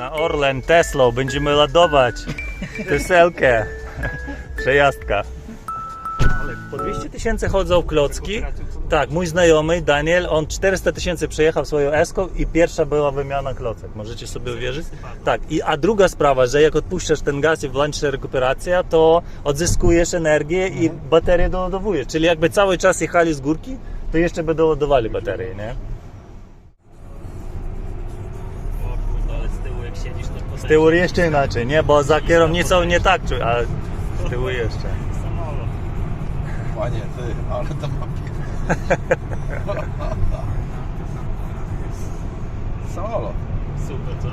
na Orlen Teslą, będziemy ładować Teselkę. Przejazdka. Po 200 tysięcy chodzą klocki. Tak, mój znajomy Daniel, on 400 tysięcy przejechał swoją eską i pierwsza była wymiana klocek. Możecie sobie uwierzyć? Tak, i, a druga sprawa, że jak odpuszczasz ten gaz i włączysz rekuperację, to odzyskujesz energię i baterię doładowujesz. Czyli jakby cały czas jechali z górki, to jeszcze by doładowali baterię, nie? Z tyłu jeszcze inaczej, nie? Bo za kierownicą nie tak czuć, a z tyłu jeszcze. Samolot. Panie ty, ale to ma. Samolot. Super, co?